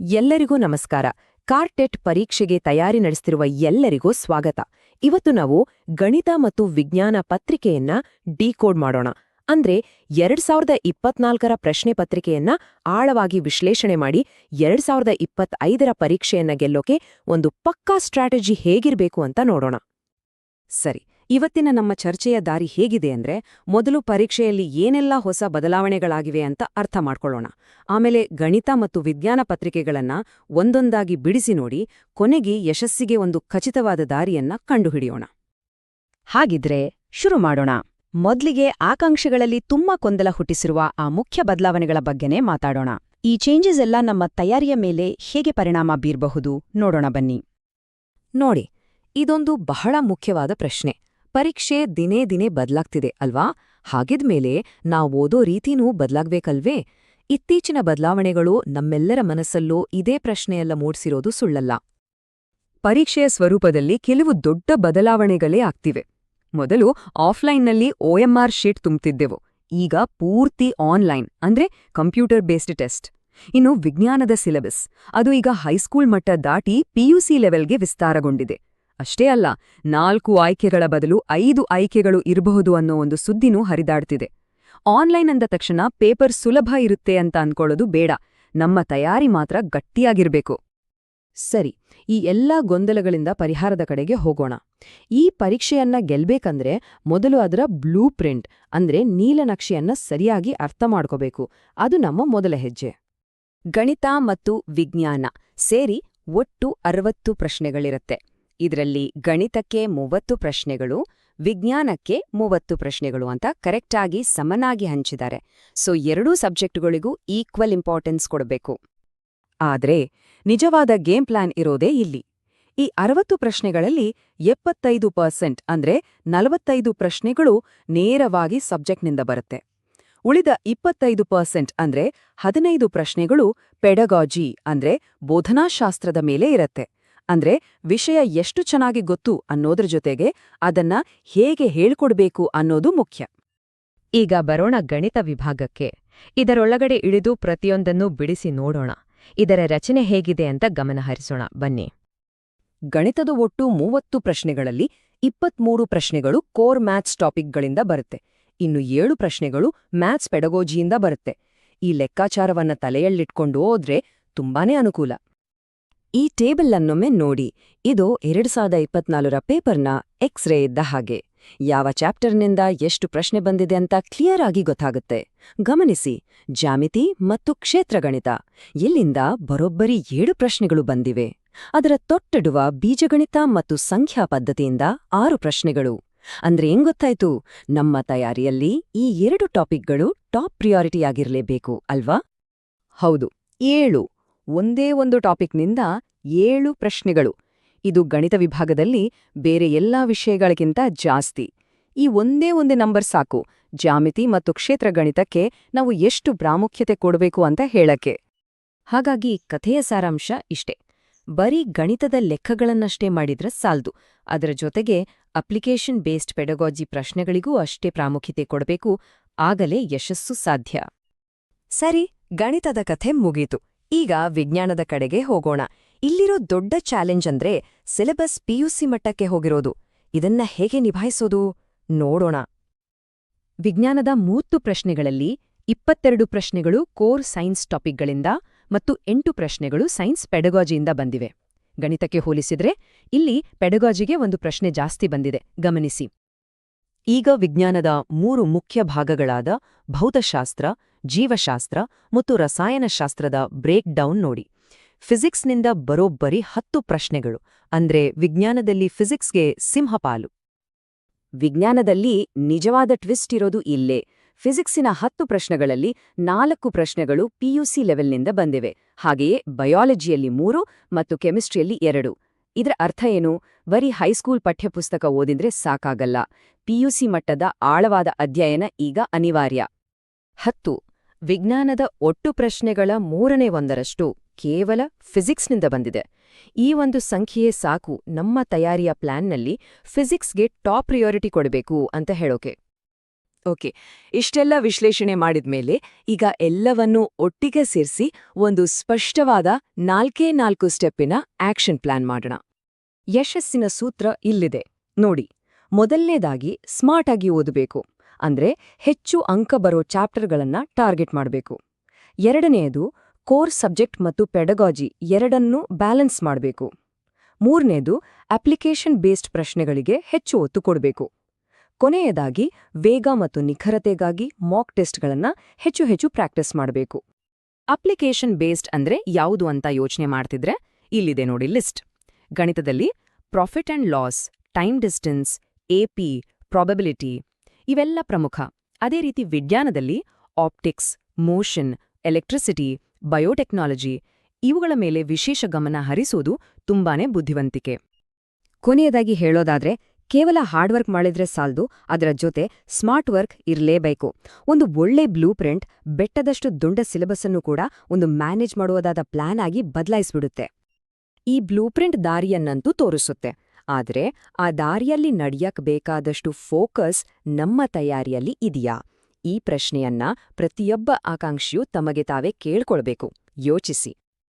ಎಲ್ಲರಿಗೂ ನಮಸ್ಕಾರ. ಕಾರ್ಟೆಟ್ ಪರೀಕ್ಷೆಗೆ ತಯಾರಿ ನಡೆಸ್ತಿರುವ ಎಲ್ಲರಿಗೂ ಸ್ವಾಗತ. ಇವತ್ತು ನಾವು ಗಣಿತ ಮತ್ತು ವಿಜ್ಞಾನ ಪತ್ರಿಕೆಯನ್ನ ಡಿಕೋಡ್ ಮಾಡೋಣ. ಅಂದ್ರೆ ಎರಡ್ ಸಾವಿರದ ಇಪ್ಪತ್ನಾಲ್ಕರ ಪ್ರಶ್ನೆ ಪತ್ರಿಕೆಯನ್ನ ಆಳವಾಗಿ ವಿಶ್ಲೇಷಣೆ ಮಾಡಿ ಎರಡ್ ಸಾವಿರದ ಇಪ್ಪತ್ತೈದರ ಪರೀಕ್ಷೆಯನ್ನ ಗೆಲ್ಲೋಕೆ ಒಂದು ಪಕ್ಕಾ ಸ್ಟ್ರಾಟಜಿ ಹೇಗಿರ್ಬೇಕು ಅಂತ ನೋಡೋಣ. ಸರಿ ಇವತ್ತಿನ ನಮ್ಮ ಚರ್ಚೆಯ ದಾರಿ ಹೇಗಿದೆ ಅಂದ್ರೆ ಮೊದಲು ಪರೀಕ್ಷೆಯಲ್ಲಿ ಏನೆಲ್ಲ ಹೊಸ ಬದಲಾವಣೆಗಳಾಗಿವೆ ಅಂತ ಅರ್ಥ ಮಾಡ್ಕೊಳ್ಳೋಣ. ಆಮೇಲೆ ಗಣಿತ ಮತ್ತು ವಿಜ್ಞಾನ ಪತ್ರಿಕೆಗಳನ್ನ ಒಂದೊಂದಾಗಿ ಬಿಡಿಸಿ ನೋಡಿ, ಕೊನೆಗೆ ಯಶಸ್ಸಿಗೆ ಒಂದು ಖಚಿತವಾದ ದಾರಿಯನ್ನ ಕಂಡುಹಿಡಿಯೋಣ. ಹಾಗಿದ್ರೆ ಶುರು ಮಾಡೋಣ. ಮೊದ್ಲಿಗೆ ಆಕಾಂಕ್ಷೆಗಳಲ್ಲಿ ತುಂಬಾ ಕೊಂದಲ ಹುಟ್ಟಿಸಿರುವ ಆ ಮುಖ್ಯ ಬದಲಾವಣೆಗಳ ಬಗ್ಗೆನೇ ಮಾತಾಡೋಣ. ಈ ಚೇಂಜಸ್ ಎಲ್ಲ ನಮ್ಮ ತಯಾರಿಯ ಮೇಲೆ ಹೇಗೆ ಪರಿಣಾಮ ಬೀರಬಹುದು ನೋಡೋಣ ಬನ್ನಿ. ನೋಡಿ, ಇದೊಂದು ಬಹಳ ಮುಖ್ಯವಾದ ಪ್ರಶ್ನೆ. ಪರೀಕ್ಷೆ ದಿನೇ ದಿನೇ ಬದಲಾಗ್ತಿದೆ ಅಲ್ವಾ? ಹಾಗಿದ್ಮೇಲೆ ನಾವು ಓದೋ ರೀತಿನೂ ಬದಲಾಗ್ಬೇಕಲ್ವೇ? ಇತ್ತೀಚಿನ ಬದಲಾವಣೆಗಳು ನಮ್ಮೆಲ್ಲರ ಮನಸ್ಸಲ್ಲೂ ಇದೇ ಪ್ರಶ್ನೆಯೆಲ್ಲ ಮೂಡಿಸಿರೋದು ಸುಳ್ಳಲ್ಲ. ಪರೀಕ್ಷೆಯ ಸ್ವರೂಪದಲ್ಲಿ ಕೆಲವು ದೊಡ್ಡ ಬದಲಾವಣೆಗಳೇ ಆಗ್ತಿವೆ. ಮೊದಲು ಆಫ್ಲೈನ್ನಲ್ಲಿ ಓಎಂಆರ್ ಶೀಟ್ ತುಂಬುತ್ತಿದ್ದೆವು ಈಗ ಪೂರ್ತಿ ಆನ್ಲೈನ್, ಅಂದ್ರೆ ಕಂಪ್ಯೂಟರ್ ಬೇಸ್ಡ್ ಟೆಸ್ಟ್. ಇನ್ನು ವಿಜ್ಞಾನದ ಸಿಲೆಬಸ್, ಅದು ಈಗ ಹೈಸ್ಕೂಲ್ ಮಟ್ಟ ದಾಟಿ ಪಿಯುಸಿ ಲೆವೆಲ್ಗೆ ವಿಸ್ತಾರಗೊಂಡಿದೆ. ಅಷ್ಟೇ ಅಲ್ಲ, ನಾಲ್ಕು ಆಯ್ಕೆಗಳ ಬದಲು ಐದು ಆಯ್ಕೆಗಳು ಇರಬಹುದು ಅನ್ನೋ ಒಂದು ಸುದ್ದಿನೂ ಹರಿದಾಡ್ತಿದೆ. ಆನ್ಲೈನ್ ಅಂದ ತಕ್ಷಣ ಪೇಪರ್ ಸುಲಭ ಇರುತ್ತೆ ಅಂತ ಅನ್ಕೊಳ್ಳೋದು ಬೇಡ, ನಮ್ಮ ತಯಾರಿ ಮಾತ್ರ ಗಟ್ಟಿಯಾಗಿರ್ಬೇಕು. ಸರಿ, ಈ ಎಲ್ಲ ಗೊಂದಲಗಳಿಂದ ಪರಿಹಾರದ ಕಡೆಗೆ ಹೋಗೋಣ. ಈ ಪರೀಕ್ಷೆಯನ್ನ ಗೆಲ್ಬೇಕಂದ್ರೆ ಮೊದಲು ಅದರ ಬ್ಲೂ ಪ್ರಿಂಟ್, ಅಂದ್ರೆ ನೀಲನಕ್ಷೆಯನ್ನ ಸರಿಯಾಗಿ ಅರ್ಥ ಮಾಡ್ಕೋಬೇಕು. ಅದು ನಮ್ಮ ಮೊದಲ ಹೆಜ್ಜೆ. ಗಣಿತ ಮತ್ತು ವಿಜ್ಞಾನ ಸೇರಿ ಒಟ್ಟು ಅರವತ್ತು ಪ್ರಶ್ನೆಗಳಿರುತ್ತೆ. ಇದರಲ್ಲಿ ಗಣಿತಕ್ಕೆ ಮೂವತ್ತು ಪ್ರಶ್ನೆಗಳು, ವಿಜ್ಞಾನಕ್ಕೆ ಮೂವತ್ತು ಪ್ರಶ್ನೆಗಳು ಅಂತ ಕರೆಕ್ಟಾಗಿ ಸಮನಾಗಿ ಹಂಚಿದ್ದಾರೆ. ಸೊ, ಎರಡೂ ಸಬ್ಜೆಕ್ಟ್ಗಳಿಗೂ ಈಕ್ವಲ್ ಇಂಪಾರ್ಟೆನ್ಸ್ ಕೊಡಬೇಕು. ಆದ್ರೆ, ನಿಜವಾದ ಗೇಮ್ ಪ್ಲಾನ್ ಇರೋದೇ ಇಲ್ಲಿ. ಈ ಅರವತ್ತು ಪ್ರಶ್ನೆಗಳಲ್ಲಿ ಎಪ್ಪತ್ತೈದು ಪರ್ಸೆಂಟ್ ಅಂದ್ರೆ ನಲವತ್ತೈದು ಪ್ರಶ್ನೆಗಳು ನೇರವಾಗಿ ಸಬ್ಜೆಕ್ಟ್ನಿಂದ ಬರುತ್ತೆ. ಉಳಿದ ಇಪ್ಪತ್ತೈದು ಪರ್ಸೆಂಟ್ ಅಂದ್ರೆ ಹದಿನೈದು ಪ್ರಶ್ನೆಗಳು ಪೆಡಗಾಜಿ ಅಂದ್ರೆ ಬೋಧನಾಶಾಸ್ತ್ರದ ಮೇಲೆ ಇರತ್ತೆ. ಅಂದ್ರೆ ವಿಷಯ ಎಷ್ಟು ಚೆನ್ನಾಗಿ ಗೊತ್ತು ಅನ್ನೋದ್ರ ಜೊತೆಗೆ ಅದನ್ನ ಹೇಗೆ ಹೇಳ್ಕೊಡ್ಬೇಕು ಅನ್ನೋದು ಮುಖ್ಯ. ಈಗ ಬರೋಣ ಗಣಿತ ವಿಭಾಗಕ್ಕೆ. ಇದರೊಳಗಡೆ ಇಳಿದು ಪ್ರತಿಯೊಂದನ್ನು ಬಿಡಿಸಿ ನೋಡೋಣ. ಇದರ ರಚನೆ ಹೇಗಿದೆ ಅಂತ ಗಮನಹರಿಸೋಣ ಬನ್ನಿ. ಗಣಿತದ ಒಟ್ಟು ಮೂವತ್ತು ಪ್ರಶ್ನೆಗಳಲ್ಲಿ ಇಪ್ಪತ್ಮೂರು ಪ್ರಶ್ನೆಗಳು ಕೋರ್ ಮ್ಯಾಥ್ಸ್ ಟಾಪಿಕ್ಗಳಿಂದ ಬರುತ್ತೆ. ಇನ್ನು ಏಳು ಪ್ರಶ್ನೆಗಳು ಮ್ಯಾಥ್ಸ್ ಪೆಡಗೋಜಿಯಿಂದ ಬರುತ್ತೆ. ಈ ಲೆಕ್ಕಾಚಾರವನ್ನ ತಲೆಯಲ್ಲಿಟ್ಕೊಂಡು ಹೋದ್ರೆ ತುಂಬಾನೇ ಅನುಕೂಲ. ಈ ಟೇಬಲ್ ಅನ್ನೊಮ್ಮೆ ನೋಡಿ. ಇದು ಎರಡು ಸಾವಿರದ ಇಪ್ಪತ್ನಾಲ್ಕರ ಪೇಪರ್ನ ಎಕ್ಸ್ ರೇ ಇದ್ದ ಹಾಗೆ. ಯಾವ ಚಾಪ್ಟರ್ನಿಂದ ಎಷ್ಟು ಪ್ರಶ್ನೆ ಬಂದಿದೆ ಅಂತ ಕ್ಲಿಯರ್ ಆಗಿ ಗೊತ್ತಾಗುತ್ತೆ. ಗಮನಿಸಿ ಜಾಮಿತಿ ಮತ್ತು ಕ್ಷೇತ್ರಗಣಿತ. ಇಲ್ಲಿಂದ ಬರೋಬ್ಬರಿ ಏಳು ಪ್ರಶ್ನೆಗಳು ಬಂದಿವೆ. ಅದರ ತೊಟ್ಟಡುವ ಬೀಜಗಣಿತ ಮತ್ತು ಸಂಖ್ಯಾ ಪದ್ಧತಿಯಿಂದ ಆರು ಪ್ರಶ್ನೆಗಳು. ಅಂದ್ರೆ ಗೊತ್ತಾಯ್ತು? ನಮ್ಮ ತಯಾರಿಯಲ್ಲಿ ಈ ಎರಡು ಟಾಪಿಕ್ಗಳು ಟಾಪ್ ಪ್ರಿಯಾರಿಟಿಯಾಗಿರಲೇಬೇಕು, ಅಲ್ವಾ? ಹೌದು, ಏಳು. ಒಂದೇ ಒಂದು ಟಾಪಿಕ್ನಿಂದ ಏಳು ಪ್ರಶ್ನೆಗಳು. ಇದು ಗಣಿತ ವಿಭಾಗದಲ್ಲಿ ಬೇರೆ ಎಲ್ಲಾ ವಿಷಯಗಳಿಗಿಂತ ಜಾಸ್ತಿ. ಈ ಒಂದೇ ಒಂದೇ ನಂಬರ್ ಸಾಕು. ಜಾಮಿತಿ ಮತ್ತು ಕ್ಷೇತ್ರ ಗಣಿತಕ್ಕೆ ನಾವು ಎಷ್ಟು ಪ್ರಾಮುಖ್ಯತೆ ಕೊಡಬೇಕು ಅಂತ ಹೇಳಕ್ಕೆ. ಹಾಗಾಗಿ ಕಥೆಯ ಸಾರಾಂಶ ಇಷ್ಟೆ. ಬರೀ ಗಣಿತದ ಲೆಕ್ಕಗಳನ್ನಷ್ಟೇ ಮಾಡಿದ್ರೆ ಸಾಲ್ದು. ಅದರ ಜೊತೆಗೆ ಅಪ್ಲಿಕೇಶನ್ ಬೇಸ್ಡ್ ಪೆಡಗಾಜಿ ಪ್ರಶ್ನೆಗಳಿಗೂ ಅಷ್ಟೇ ಪ್ರಾಮುಖ್ಯತೆ ಕೊಡಬೇಕು. ಆಗಲೇ ಯಶಸ್ಸು ಸಾಧ್ಯ. ಸರಿ, ಗಣಿತದ ಕಥೆ ಮುಗೀತು. ಈಗ ವಿಜ್ಞಾನದ ಕಡೆಗೆ ಹೋಗೋಣ. ಇಲ್ಲಿರೋ ದೊಡ್ಡ ಚಾಲೆಂಜ್ ಅಂದ್ರೆ ಸಿಲೆಬಸ್ ಪಿಯುಸಿ ಮಟ್ಟಕ್ಕೆ ಹೋಗಿರೋದು. ಇದನ್ನ ಹೇಗೆ ನಿಭಾಯಿಸೋದು? ನೋಡೋಣ. ವಿಜ್ಞಾನದ ಮೂವತ್ತು ಪ್ರಶ್ನೆಗಳಲ್ಲಿ ಇಪ್ಪತ್ತೆರಡು ಪ್ರಶ್ನೆಗಳು ಕೋರ್ ಸೈನ್ಸ್ ಟಾಪಿಕ್ಗಳಿಂದ ಮತ್ತು ಎಂಟು ಪ್ರಶ್ನೆಗಳು ಸೈನ್ಸ್ ಪೆಡಗಾಜಿಯಿಂದ ಬಂದಿವೆ. ಗಣಿತಕ್ಕೆ ಹೋಲಿಸಿದ್ರೆ ಇಲ್ಲಿ ಪೆಡಗಾಜಿಗೆ ಒಂದು ಪ್ರಶ್ನೆ ಜಾಸ್ತಿ ಬಂದಿದೆ. ಗಮನಿಸಿ. ಈಗ ವಿಜ್ಞಾನದ ಮೂರು ಮುಖ್ಯ ಭಾಗಗಳಾದ ಭೌತಶಾಸ್ತ್ರ ಜೀವಶಾಸ್ತ್ರ ಮತ್ತು ರಸಾಯನಶಾಸ್ತ್ರದ ಬ್ರೇಕ್ ಡೌನ್ ನೋಡಿ. ಫಿಸಿಕ್ಸ್ನಿಂದ ಬರೋಬ್ಬರಿ ಹತ್ತು ಪ್ರಶ್ನೆಗಳು. ಅಂದ್ರೆ ವಿಜ್ಞಾನದಲ್ಲಿ ಫಿಸಿಕ್ಸ್ಗೆ ಸಿಂಹಪಾಲು. ವಿಜ್ಞಾನದಲ್ಲಿ ನಿಜವಾದ ಟ್ವಿಸ್ಟ್ ಇರೋದು ಇಲ್ಲೇ. ಫಿಸಿಕ್ಸಿನ ಹತ್ತು ಪ್ರಶ್ನೆಗಳಲ್ಲಿ ನಾಲ್ಕು ಪ್ರಶ್ನೆಗಳು ಪಿಯುಸಿ ಲೆವೆಲ್ನಿಂದ ಬಂದಿವೆ. ಹಾಗೆಯೇ ಬಯಾಲಜಿಯಲ್ಲಿ ಮೂರು ಮತ್ತು ಕೆಮಿಸ್ಟ್ರಿಯಲ್ಲಿ ಎರಡು. ಇದರ ಅರ್ಥ ಏನು? ಬರೀ ಹೈಸ್ಕೂಲ್ ಪಠ್ಯಪುಸ್ತಕ ಓದಿದ್ರೆ ಸಾಕಾಗಲ್ಲ. ಪಿಯುಸಿ ಮಟ್ಟದ ಆಳವಾದ ಅಧ್ಯಯನ ಈಗ ಅನಿವಾರ್ಯ. ಹತ್ತು. ವಿಜ್ಞಾನದ ಒಟ್ಟು ಪ್ರಶ್ನೆಗಳ ಮೂರನೇ ಒಂದರಷ್ಟು ಕೇವಲ ಫಿಸಿಕ್ಸ್ನಿಂದ ಬಂದಿದೆ. ಈ ಒಂದು ಸಂಖ್ಯೆಯೇ ಸಾಕು ನಮ್ಮ ತಯಾರಿಯ ಪ್ಲಾನ್ನಲ್ಲಿ ಫಿಸಿಕ್ಸ್ಗೆ ಟಾಪ್ ಪ್ರಿಯಾರಿಟಿ ಕೊಡಬೇಕು ಅಂತ ಹೇಳೋಕೆ. ಓಕೆ, ಇಷ್ಟೆಲ್ಲ ವಿಶ್ಲೇಷಣೆ ಮಾಡಿದ್ಮೇಲೆ ಈಗ ಎಲ್ಲವನ್ನೂ ಒಟ್ಟಿಗೆ ಸೇರಿಸಿ ಒಂದು ಸ್ಪಷ್ಟವಾದ ನಾಲ್ಕೇ ನಾಲ್ಕು ಸ್ಟೆಪ್ಪಿನ ಆಕ್ಷನ್ ಪ್ಲಾನ್ ಮಾಡೋಣ. ಯಶಸ್ಸಿನ ಸೂತ್ರ ಇಲ್ಲಿದೆ. ನೋಡಿ, ಮೊದಲನೇದಾಗಿ ಸ್ಮಾರ್ಟ್ ಆಗಿ ಓದಬೇಕು. ಅಂದ್ರೆ ಹೆಚ್ಚು ಅಂಕ ಬರೋ ಚಾಪ್ಟರ್ಗಳನ್ನ ಟಾರ್ಗೆಟ್ ಮಾಡಬೇಕು. ಎರಡನೆಯದು ಕೋರ್ ಸಬ್ಜೆಕ್ಟ್ ಮತ್ತು ಪೆಡಗಾಜಿ ಎರಡನ್ನೂ ಬ್ಯಾಲೆನ್ಸ್ ಮಾಡಬೇಕು. ಮೂರನೇದು, ಅಪ್ಲಿಕೇಶನ್ ಬೇಸ್ಡ್ ಪ್ರಶ್ನೆಗಳಿಗೆ ಹೆಚ್ಚು ಒತ್ತು ಕೊಡಬೇಕು. ಕೊನೆಯದಾಗಿ, ವೇಗ ಮತ್ತು ನಿಖರತೆಗಾಗಿ ಮಾಕ್ ಟೆಸ್ಟ್ಗಳನ್ನು ಹೆಚ್ಚು ಹೆಚ್ಚು ಪ್ರಾಕ್ಟೀಸ್ ಮಾಡಬೇಕು. ಅಪ್ಲಿಕೇಶನ್ ಬೇಸ್ಡ್ ಅಂದ್ರೆ ಯಾವುದು ಅಂತ ಯೋಚನೆ ಮಾಡ್ತಿದ್ರೆ, ಇಲ್ಲಿದೆ ನೋಡಿ ಲಿಸ್ಟ್. ಗಣಿತದಲ್ಲಿ, profit and loss, time distance AP probability ಇವೆಲ್ಲ ಪ್ರಮುಖ. ಅದೇ ರೀತಿ ವಿಜ್ಞಾನದಲ್ಲಿ ಆಪ್ಟಿಕ್ಸ್, ಮೋಷನ್, ಎಲೆಕ್ಟ್ರಿಸಿಟಿ, ಬಯೋಟೆಕ್ನಾಲಜಿ ಇವುಗಳ ಮೇಲೆ ವಿಶೇಷ ಗಮನ ಹರಿಸೋದು ತುಂಬಾನೇ ಬುದ್ಧಿವಂತಿಕೆ. ಕೊನೆಯದಾಗಿ ಹೇಳೋದಾದ್ರೆ, ಕೇವಲ ಹಾರ್ಡ್ ವರ್ಕ್ ಮಾಡಿದ್ರೆ ಸಾಲ್ದು, ಅದರ ಜೊತೆ ಸ್ಮಾರ್ಟ್ ವರ್ಕ್ ಇರಲೇಬೇಕು. ಒಂದು ಒಳ್ಳೆ ಬ್ಲೂ ಪ್ರಿಂಟ್, ಬೆಟ್ಟದಷ್ಟು ದೊಡ್ಡ ಸಿಲೆಬಸ್ ಅನ್ನು ಕೂಡ ಒಂದು ಮ್ಯಾನೇಜ್ ಮಾಡುವುದಾದ ಪ್ಲಾನ್ ಆಗಿ ಬದಲಾಯಿಸ್ಬಿಡುತ್ತೆ. ಈ ಬ್ಲೂ ಪ್ರಿಂಟ್ ದಾರಿಯನ್ನಂತೂ ತೋರಿಸುತ್ತೆ. ಆದ್ರೆ ಆ ದಾರಿಯಲ್ಲಿ ನಡೆಯಕ್ ಬೇಕಾದಷ್ಟು ಫೋಕಸ್ ನಮ್ಮ ತಯಾರಿಯಲ್ಲಿ ಇದೆಯಾ? ಈ ಪ್ರಶ್ನೆಯನ್ನ ಪ್ರತಿಯೊಬ್ಬ ಆಕಾಂಕ್ಷಿಯೂ ತಮಗೆ ತಾವೇ ಕೇಳ್ಕೊಳ್ಬೇಕು. ಯೋಚಿಸಿ.